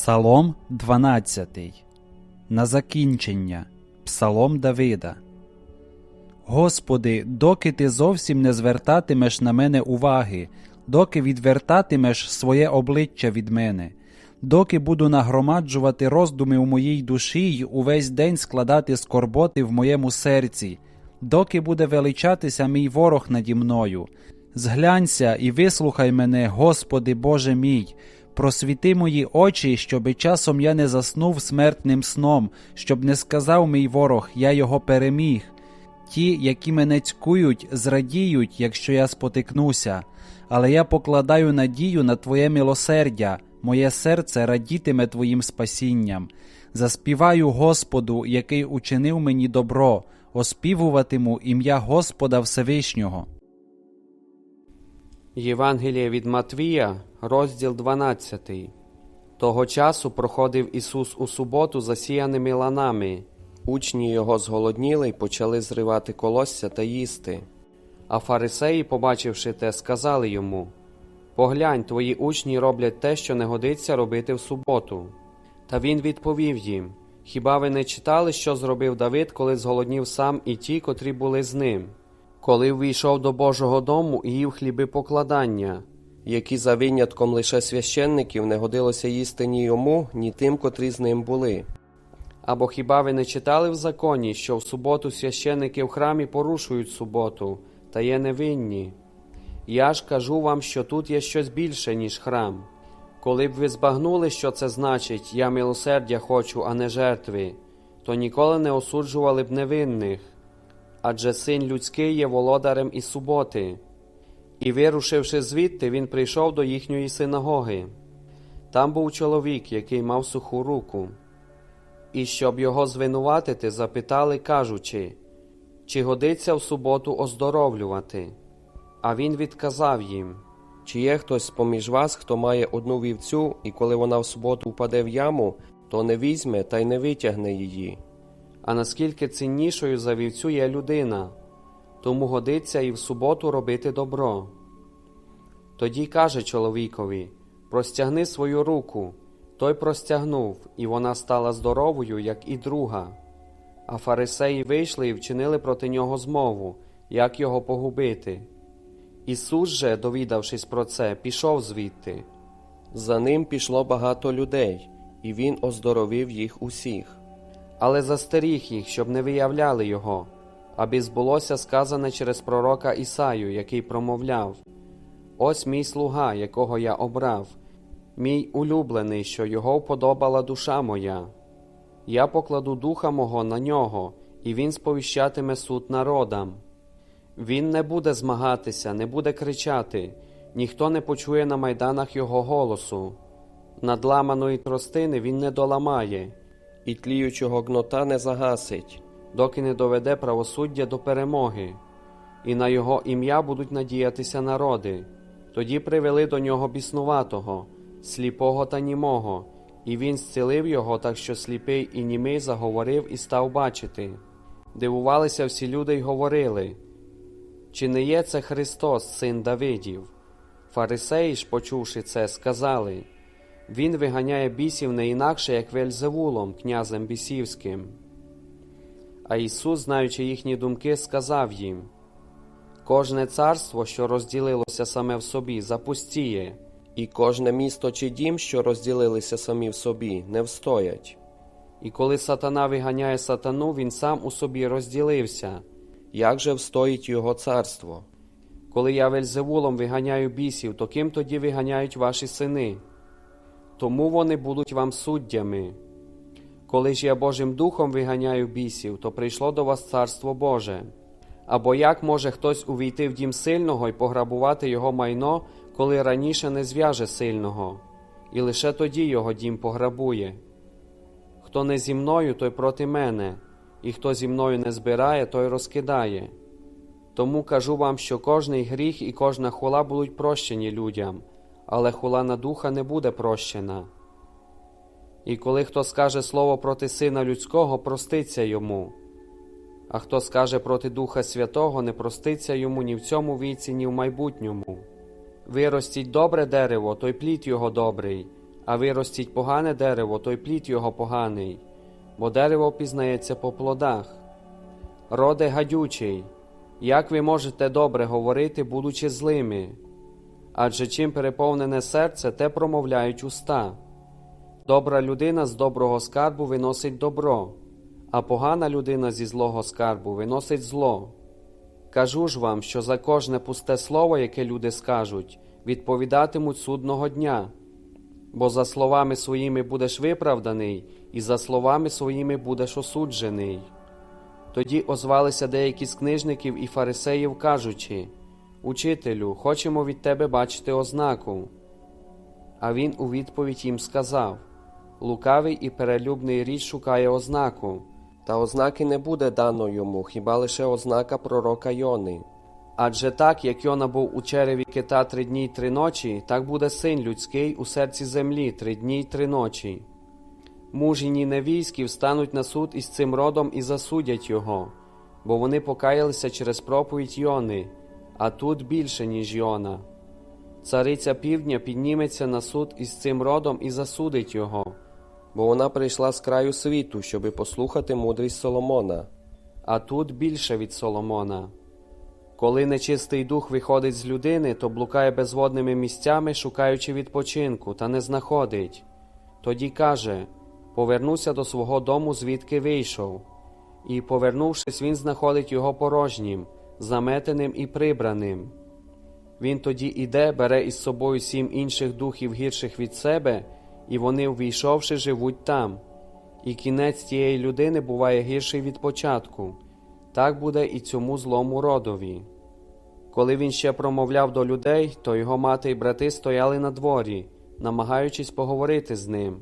Псалом 12. На закінчення. Псалом Давида. Господи, доки ти зовсім не звертатимеш на мене уваги, доки відвертатимеш своє обличчя від мене, доки буду нагромаджувати роздуми у моїй душі й увесь день складати скорботи в моєму серці, доки буде величатися мій ворог наді мною. Зглянься і вислухай мене, Господи Боже мій, просвіти мої очі, щоби часом я не заснув смертним сном, щоб не сказав мій ворог, я його переміг. Ті, які мене цькують, зрадіють, якщо я спотикнуся, але я покладаю надію на Твоє милосердя, моє серце радітиме Твоїм спасінням. Заспіваю Господу, який учинив мені добро, оспівуватиму ім'я Господа Всевишнього. Євангеліє від Матвія, розділ 12. Того часу проходив Ісус у суботу засіяними ланами. Учні його зголодніли й почали зривати колосся та їсти. А фарисеї, побачивши те, сказали йому: Поглянь, твої учні роблять те, що не годиться робити в суботу. Та він відповів їм: Хіба ви не читали, що зробив Давид, коли зголоднів сам і ті, котрі були з ним? Коли ввійшов до Божого дому і їв хліби покладання, які за винятком лише священників не годилося їсти ні йому, ні тим, котрі з ним були. Або хіба ви не читали в законі, що в суботу священники в храмі порушують суботу та є невинні? Я ж кажу вам, що тут є щось більше, ніж храм. Коли б ви збагнули, що це значить, я милосердя хочу, а не жертви, то ніколи не осуджували б невинних. Адже син людський є володарем і суботи. І, вирушивши звідти, він прийшов до їхньої синагоги. Там був чоловік, який мав суху руку. І щоб його звинуватити, запитали, кажучи, чи годиться в суботу оздоровлювати. А він відказав їм: Чи є хтось поміж вас, хто має одну вівцю, і коли вона в суботу впаде в яму, то не візьме та й не витягне її. А наскільки ціннішою за вівцю є людина, тому годиться і в суботу робити добро. Тоді каже чоловікові: простягни свою руку. Той простягнув, і вона стала здоровою, як і друга. А фарисеї вийшли і вчинили проти нього змову, як його погубити. Ісус же, довідавшись про це, пішов звідти. За ним пішло багато людей, і він оздоровив їх усіх. але застеріг їх, щоб не виявляли його, аби збулося сказане через пророка Ісаю, який промовляв: Ось мій слуга, якого я обрав, мій улюблений, що його вподобала душа моя. Я покладу духа мого на нього, і він сповіщатиме суд народам. Він не буде змагатися, не буде кричати, ніхто не почує на майданах його голосу. Надламаної тростини він не доламає І тліючого гнота не загасить. Доки не доведе правосуддя до перемоги, і на його ім'я будуть надіятися народи. Тоді привели до нього біснуватого, сліпого та німого, і він зцілив його, так що сліпий і німий заговорив і став бачити. Дивувалися всі люди й говорили, чи не є це Христос, син Давидів? Фарисеї ж, почувши це, сказали Він виганяє бісів не інакше, як Вельзевулом, князем бісівським. А Ісус, знаючи їхні думки, сказав їм: Кожне царство, що розділилося саме в собі, запустіє, І кожне місто чи дім, що розділилися самі в собі, не встоять. і коли сатана виганяє сатану, він сам у собі розділився. Як же встоїть його царство? Коли я Вельзевулом виганяю бісів, то ким тоді виганяють ваші сини? Тому вони будуть вам суддями. Коли ж я Божим Духом виганяю бісів, то прийшло до вас Царство Боже. Або як може хтось увійти в дім сильного і пограбувати його майно, коли раніше не зв'яже сильного, і лише тоді його дім пограбує? Хто не зі мною, той проти мене, і хто зі мною не збирає, той розкидає. Тому кажу вам, що кожний гріх і кожна хула будуть прощені людям, але хула на духа не буде прощена. І коли хто скаже слово проти Сина Людського, проститься йому, а хто скаже проти Духа Святого, не проститься йому ні в цьому віці, ні в майбутньому. Виростіть добре дерево, то й плід його добрий, А виростіть погане дерево, то й плід його поганий, бо дерево пізнається по плодах. Роде гадючий, як ви можете добре говорити, будучи злими? Адже чим переповнене серце, те промовляють уста. Добра людина з доброго скарбу виносить добро, а погана людина зі злого скарбу виносить зло. Кажу ж вам, що за кожне пусте слово, яке люди скажуть, відповідатимуть судного дня. Бо за словами своїми будеш виправданий, і за словами своїми будеш осуджений. Тоді озвалися деякі з книжників і фарисеїв, кажучи Учителю, хочемо від тебе бачити ознаку. А він у відповідь їм сказав Лукавий і перелюбний річ шукає ознаку, Та ознаки не буде дано йому, хіба лише ознака пророка Йони. адже так, як Йона був у череві кита три дні й три ночі, так буде син людський у серці землі три дні й три ночі. Мужі Ніневійські встануть на суд із цим родом і засудять його, бо вони покаялися через проповідь Йони, а тут більше, ніж Йона. Цариця півдня підніметься на суд із цим родом і засудить його. Бо вона прийшла з краю світу, щоби послухати мудрість Соломона. а тут більше від Соломона. Коли нечистий дух виходить з людини, то блукає безводними місцями, шукаючи відпочинку, та не знаходить. Тоді каже Повернуся до свого дому, звідки вийшов. І, повернувшись, він знаходить його порожнім, заметеним і прибраним. Він тоді іде, бере із собою сім інших духів гірших від себе, і вони, увійшовши, живуть там. І кінець тієї людини буває гірший від початку. Так буде і цьому злому родові. Коли він ще промовляв до людей, то його мати й брати стояли на дворі, намагаючись поговорити з ним.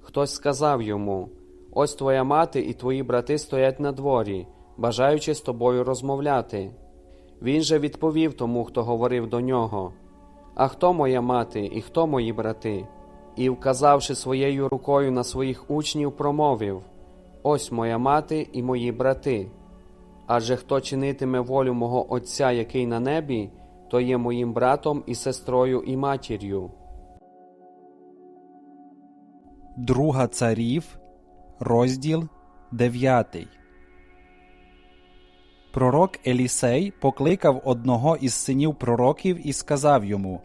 Хтось сказав йому: Ось твоя мати і твої брати стоять на дворі, бажаючи з тобою розмовляти. Він же відповів тому, хто говорив до нього: А хто моя мати і хто мої брати? І, вказавши своєю рукою на своїх учнів, промовив: Ось моя мати і мої брати. Адже хто чинитиме волю мого Отця, який на небі, то є моїм братом і сестрою і матір'ю. Друга царів, розділ 9. Пророк Елісей покликав одного із синів пророків і сказав йому: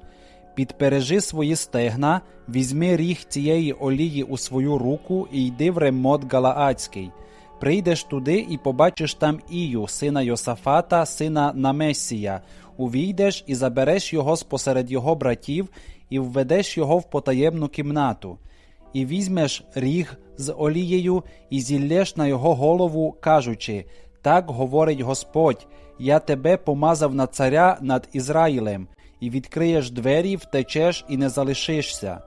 Підпережи свої стегна, візьми ріг цієї олії у свою руку і йди в ремот Галаацький. Прийдеш туди і побачиш там Ію, сина Йосафата, сина Намесія. Увійдеш і забереш його спосеред його братів, і введеш його в потаємну кімнату і візьмеш ріг з олією і зіллєш на його голову, кажучи: Так говорить Господь: Я тебе помазав на царя над Ізраїлем, і відкриєш двері, втечеш і не залишишся.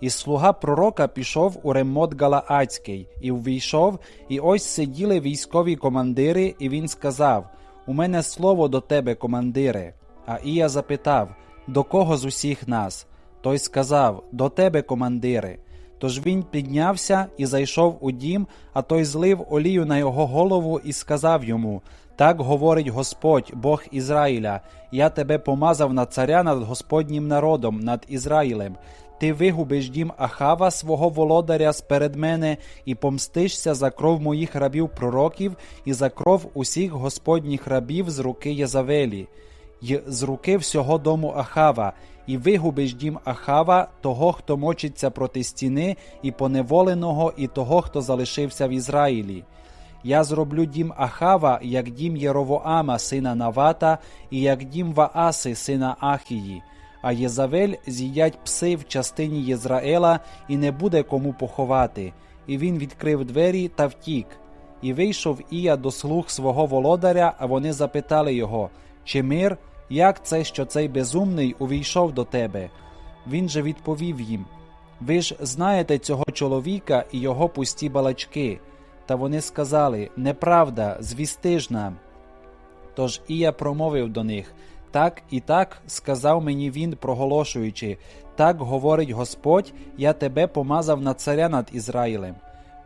І слуга пророка пішов у ремот Галаацький, і увійшов, і ось сиділи військові командири, і він сказав: У мене слово до тебе, командире. А Ія запитав: До кого з усіх нас? Той сказав: До тебе, командире. Тож він піднявся і зайшов у дім, а той злив олію на його голову і сказав йому: Так говорить Господь, Бог Ізраїля: Я тебе помазав на царя над Господнім народом, над Ізраїлем. Ти вигубиш дім Ахава, свого володаря, сперед мене, і помстишся за кров моїх рабів пророків і за кров усіх господніх рабів з руки Єзавелі й з руки всього дому Ахава, і вигубиш дім Ахава, того, хто мочиться проти стіни, і поневоленого, і того, хто залишився в Ізраїлі. Я зроблю дім Ахава, як дім Єровоама, сина Навата, і як дім Вааси, сина Ахії. А Єзавель з'їдять пси в частині Єзраїла, і не буде кому поховати. І він відкрив двері та втік. І вийшов Ія до слуг свого володаря, а вони запитали його, чи мир, як це, що цей безумний увійшов до тебе? Він же відповів їм: Ви ж знаєте цього чоловіка і його пусті балачки. Та вони сказали: Неправда, звісти ж нам. Тож Ія промовив до них: Так і так сказав мені він, проголошуючи: Так говорить Господь, я тебе помазав на царя над Ізраїлем.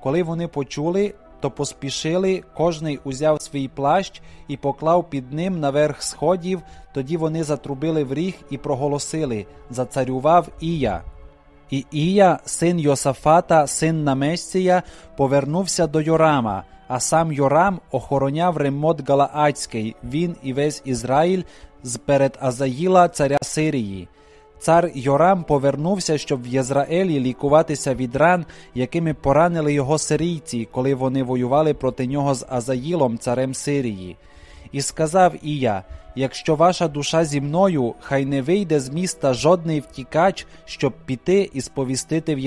Коли вони почули, то поспішили, кожний узяв свій плащ і поклав під ним наверх сходів, тоді вони затрубили в ріг і проголосили Зацарював Ія. І Ія, син Йосафата, син Наместія, повернувся до Йорама, а сам Йорам охороняв Реммот Галаадський, він і весь Ізраїль з перед Азаїла, царя Сирії. Цар Йорам повернувся, щоб в Єзраелі лікуватися від ран, якими поранили його сирійці, коли вони воювали проти нього з Азаїлом, царем Сирії. І сказав Ія: Якщо ваша душа зі мною, хай не вийде з міста жодний втікач, щоб піти і сповістити в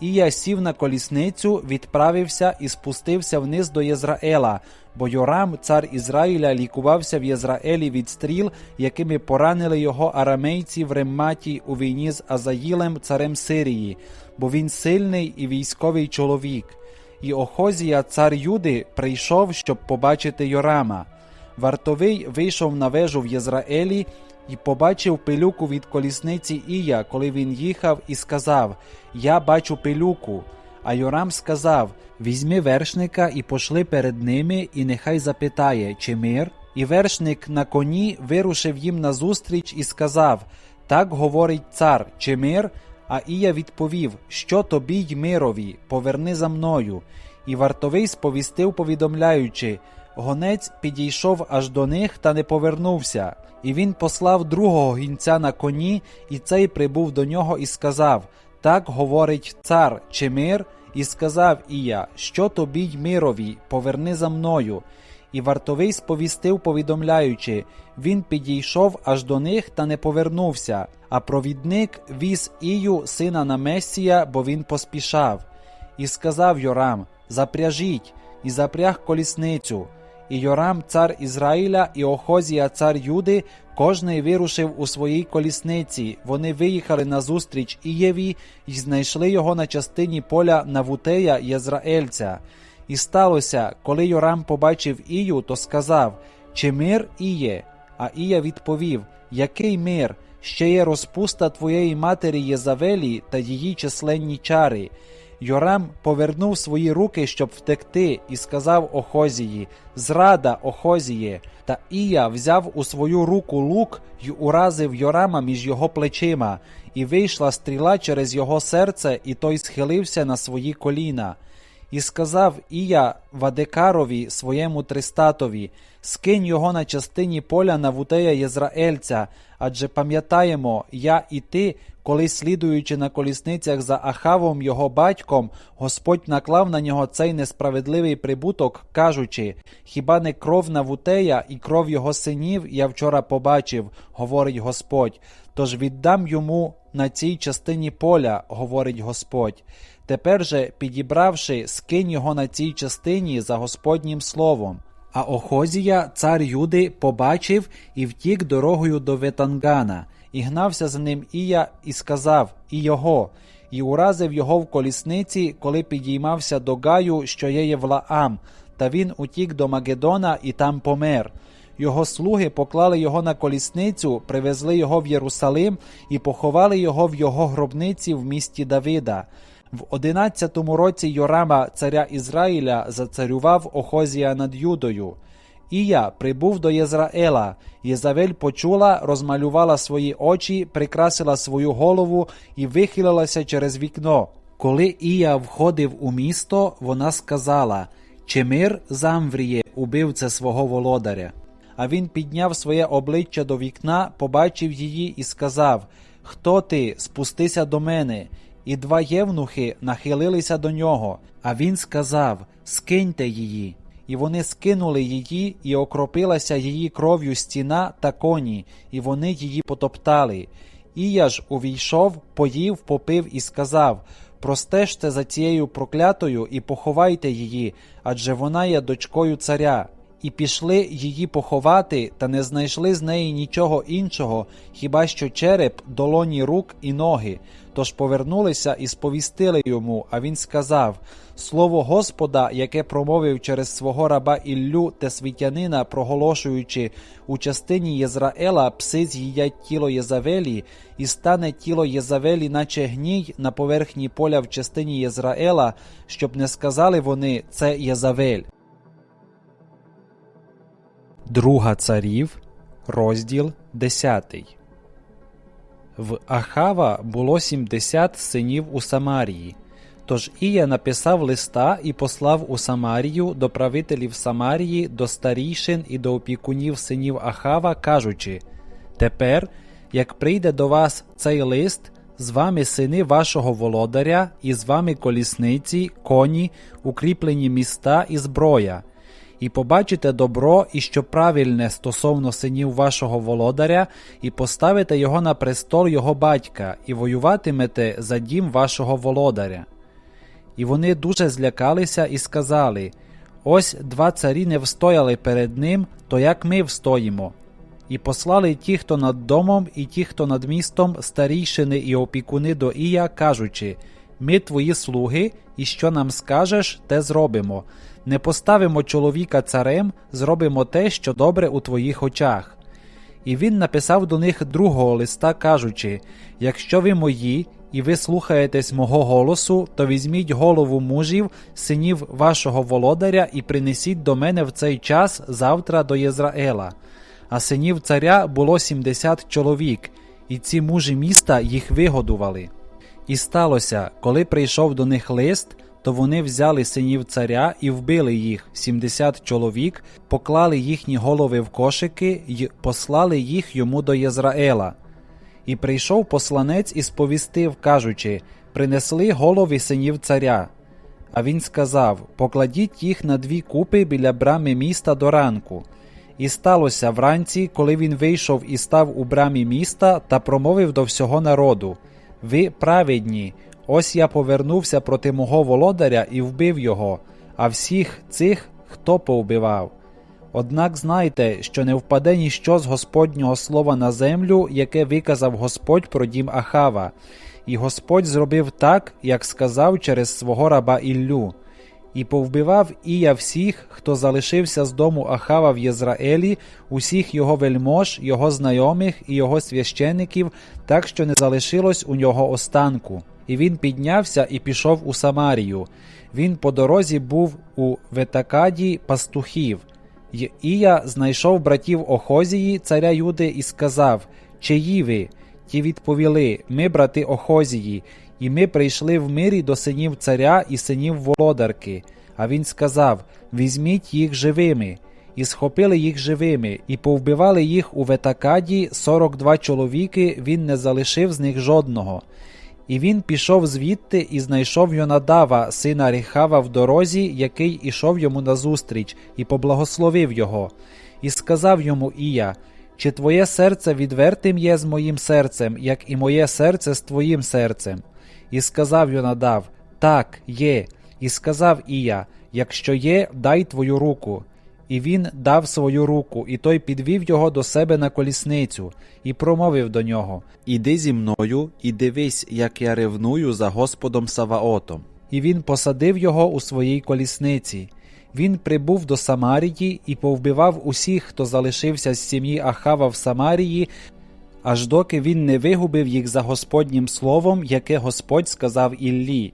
Єзраїлі. Ія сів на колісницю, відправився і спустився вниз до Єзраїла, бо Йорам, цар Ізраїля, лікувався в Єзраїлі від стріл, якими поранили його арамейці в Ремматі у війні з Азаїлем, царем Сирії, бо він сильний і військовий чоловік. І Охозія, цар Юди, прийшов, щоб побачити Йорама. Вартовий вийшов на вежу в Єзраїлі і побачив пилюку від колісниці Ія, коли він їхав, і сказав: Я бачу пилюку. А Йорам сказав: Візьми вершника і пошли перед ними, і нехай запитає, чи мир. І вершник на коні вирушив їм назустріч і сказав: Так говорить цар, чи мир? А Ія відповів: Що тобі й мирові, поверни за мною. І вартовий сповістив, повідомляючи: Гонець підійшов аж до них та не повернувся. І він послав другого гінця на коні, і цей прибув до нього і сказав: Так говорить цар, чи мир? І сказав Ія, що тобі й мирові, поверни за мною. І вартовий сповістив, повідомляючи, він підійшов аж до них та не повернувся. А провідник віз Ію, сина Намесія, бо він поспішав. І сказав Йорам: Запряжіть, і запряг колісницю. І Йорам, цар Ізраїля, і Охозія, цар Юди, кожний вирушив у своїй колісниці. Вони виїхали назустріч Ієві і знайшли його на частині поля Навутея Єзраельця. І сталося, коли Йорам побачив Ію, то сказав: Чи мир Іє? А Ія відповів: Який мир? Ще є розпуста твоєї матері Єзавелі та її численні чари. Йорам повернув свої руки, щоб втекти, і сказав Охозії: Зрада, Охозіє. Та Ія взяв у свою руку лук й уразив Йорама між його плечима, і вийшла стріла через його серце, і той схилився на свої коліна. І сказав Ія Вадекарові своєму тристатові: Скинь його на частині поля Навутея Єзраельця, адже пам'ятаємо, я і ти, коли слідуючи на колісницях за Ахавом його батьком, Господь наклав на нього цей несправедливий прибуток, кажучи: Хіба не кров Навутея і кров його синів я вчора побачив, говорить Господь. Тож віддам йому на цій частині поля, говорить Господь. Тепер же, підібравши, скинь його на цій частині за Господнім словом. А Охозія, цар Юди, побачив і втік дорогою до Ветангана, і гнався за ним Ія, і сказав І його, і уразив його в колісниці, коли підіймався до Гаю, що є Євлаам, та він утік до Магедона і там помер. Його слуги поклали його на колісницю, привезли його в Єрусалим і поховали його в його гробниці в місті Давида. В одинадцятому році Йорама, царя Ізраїля, зацарював Охозія над Юдою. Ія прибув до Єзраела. Єзавель почула, розмалювала свої очі, прикрасила свою голову і вихилилася через вікно. Коли Ія входив у місто, вона сказала: Чи мир замвріє, убивце свого володаря? А він підняв своє обличчя до вікна, побачив її і сказав: Хто ти? Спустися до мене. І два євнухи нахилилися до нього, а він сказав: Скиньте її. І вони скинули її, і окропилася її кров'ю стіна та коні, і вони її потоптали. Ія ж увійшов, поїв, попив і сказав: Простежте за цією проклятою і поховайте її, адже вона є дочкою царя. І пішли її поховати, та не знайшли з неї нічого іншого, хіба що череп, долоні рук і ноги. Тож повернулися і сповістили йому. А він сказав: Слово Господа, яке промовив через свого раба Іллю Тесвітянина, проголошуючи у частині Єзраела пси з'їдять тіло Єзавелі, і стане тіло Єзавелі, наче гній на поверхні поля в частині Єзраела, щоб не сказали вони це Єзавель. Друга царів, розділ 10. В Ахава було 70 синів у Самарії. Тож Ія написав листа і послав у Самарію до правителів Самарії, до старійшин і до опікунів синів Ахава, кажучи: Тепер, як прийде до вас цей лист, з вами сини вашого володаря, і з вами колісниці, коні, укріплені міста і зброя. І побачите добро і що правильне стосовно синів вашого володаря, і поставите його на престол його батька, і воюватимете за дім вашого володаря. І вони дуже злякалися і сказали: Ось два царі не встояли перед ним, то як ми встоїмо? І послали ті, хто над домом, і ті, хто над містом, старійшини і опікуни до Ія, кажучи: Ми твої слуги, і що нам скажеш, те зробимо. Не поставимо чоловіка царем, зробимо те, що добре у твоїх очах. І він написав до них другого листа, кажучи: Якщо ви мої, і ви слухаєтесь мого голосу, то візьміть голову мужів, синів вашого володаря, і принесіть до мене в цей час завтра до Єзраела. А синів царя було сімдесят чоловік, і ці мужі міста їх вигодували. І сталося, коли прийшов до них лист, то вони взяли синів царя і вбили їх, сімдесят чоловік, поклали їхні голови в кошики й послали їх йому до Єзраела. І прийшов посланець і сповістив, кажучи: Принесли голови синів царя. А він сказав: Покладіть їх на дві купи біля брами міста до ранку. І сталося вранці, коли він вийшов і став у брамі міста та промовив до всього народу: Ви праведні, ось я повернувся проти мого володаря і вбив його, а всіх цих хто повбивав. Однак знайте, що не впаде ніщо з Господнього слова на землю, яке виказав Господь про дім Ахава, і Господь зробив так, як сказав через свого раба Іллю, і повбивав Ія всіх, хто залишився з дому Ахава в Єзраелі, усіх його вельмож, його знайомих і його священиків, так що не залишилось у нього останку. І він піднявся і пішов у Самарію. Він по дорозі був у Ветакаді пастухів. Й Ія знайшов братів Охозії, царя Юди, і сказав: Чиї ви? Ті відповіли: Ми, брати Охозії, і ми прийшли в мирі до синів царя і синів володарки. А він сказав: Візьміть їх живими. І схопили їх живими, і повбивали їх у Ветакаді 42 чоловіки, він не залишив з них жодного. І він пішов звідти і знайшов Йонадава, сина Ріхава, в дорозі, який ішов йому назустріч, і поблагословив його, і сказав йому Ія: Чи твоє серце відвертим є з моїм серцем, як і моє серце з твоїм серцем? І сказав Йонадав: Так, є. І сказав Ія: Якщо є, дай твою руку. І він дав свою руку, і той підвів його до себе на колісницю, і промовив до нього: Іди зі мною і дивись, як я ревную за Господом Саваотом. І він посадив його у своїй колісниці. Він прибув до Самарії і повбивав усіх, хто залишився з сім'ї Ахава в Самарії, аж доки він не вигубив їх за Господнім словом, яке Господь сказав Іллі.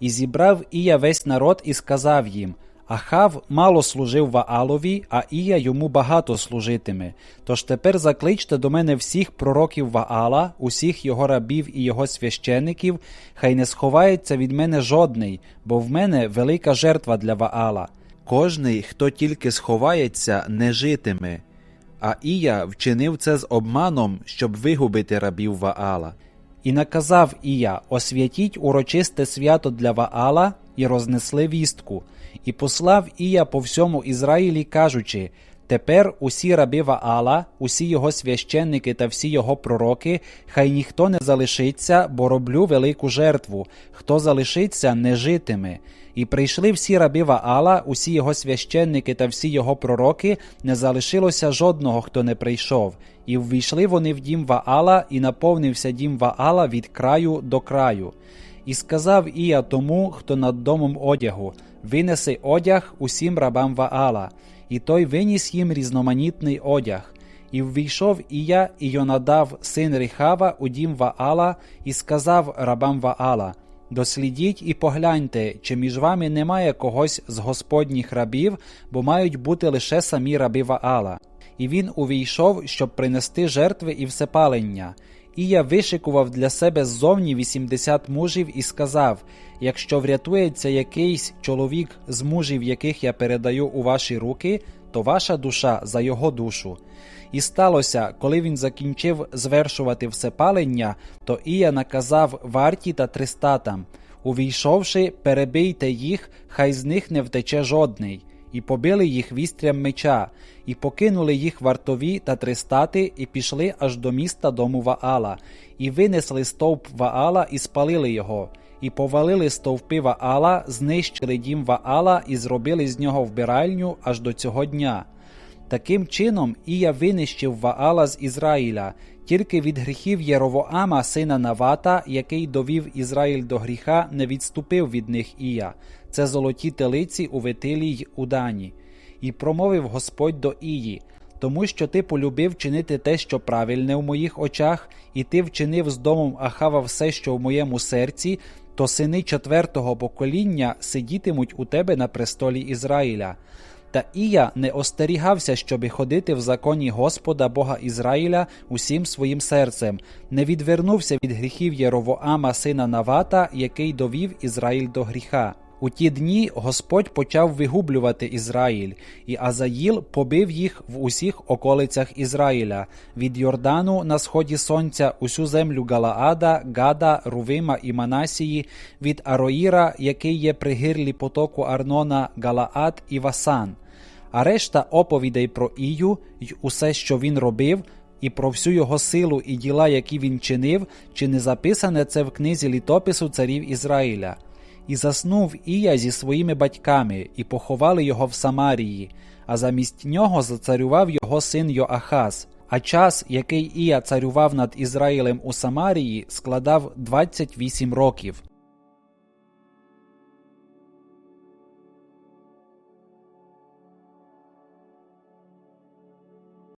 І зібрав Ія весь народ і сказав їм: Ахав мало служив Ваалові, а Ія йому багато служитиме. Тож тепер закличте до мене всіх пророків Ваала, усіх його рабів і його священиків, хай не сховається від мене жодний, бо в мене велика жертва для Ваала. Кожний, хто тільки сховається, не житиме. А Ія вчинив це з обманом, щоб вигубити рабів Ваала. І наказав Ія: освятіть урочисте свято для Ваала, і рознесли вістку, і послав Ія по всьому Ізраїлі, кажучи: Тепер усі раби Ваала, усі його священники та всі його пророки, хай ніхто не залишиться, бо роблю велику жертву. Хто залишиться, не житиме. І прийшли всі раби Ваала, усі його священники та всі його пророки, не залишилося жодного, хто не прийшов. І ввійшли вони в дім Ваала, і наповнився дім Ваала від краю до краю. І сказав Ія тому, хто над домом одягу: Винеси одяг усім рабам Ваала, і той виніс їм різноманітний одяг. І ввійшов Ія, і Йонадав, син Ріхава, у дім Ваала, і сказав рабам Ваала: Дослідіть і погляньте, чи між вами немає когось з господніх рабів, бо мають бути лише самі раби Ваала. І він увійшов, щоб принести жертви і всепалення. Ія вишикував для себе ззовні 80 мужів і сказав: Якщо врятується якийсь чоловік з мужів, яких я передаю у ваші руки, то ваша душа за його душу. І сталося, коли він закінчив звершувати всепалення, то Ія наказав варті та тристатам Увійшовши, перебийте їх, хай з них не втече жодний, і побили їх вістрям меча, і покинули їх вартові та тристати, і пішли аж до міста дому Ваала, і винесли стовп Ваала і спалили його, і повалили стовпи Ваала, знищили дім Ваала і зробили з нього вбиральню аж до цього дня. Таким чином, Ія винищив Ваала з Ізраїля, тільки від гріхів Єровоама, сина Навата, який довів Ізраїль до гріха, не відступив від них Ія. Це золоті телиці у Витилі й у Дані. І промовив Господь до Ії: тому що ти полюбив чинити те, що правильне в моїх очах, і ти вчинив з домом Ахава все, що в моєму серці, то сини четвертого покоління сидітимуть у тебе на престолі Ізраїля. Та Ія не остерігався, щоби ходити в законі Господа Бога Ізраїля усім своїм серцем, не відвернувся від гріхів Єровоама, сина Навата, який довів Ізраїль до гріха. У ті дні Господь почав вигублювати Ізраїль, і Азаїл побив їх в усіх околицях Ізраїля, від Йордану на сході сонця, усю землю Галаада, Гада, Рувима і Манасії, від Ароїра, який є при гирлі потоку Арнона, Галаад і Васан. А решта оповідей про Ію й усе, що він робив, і про всю його силу і діла, які він чинив, чи не записане це в книзі літопису царів Ізраїля. І заснув Ія зі своїми батьками, і поховали його в Самарії, а замість нього зацарював його син Йоахаз. А час, який Ія царював над Ізраїлем у Самарії, складав 28 років.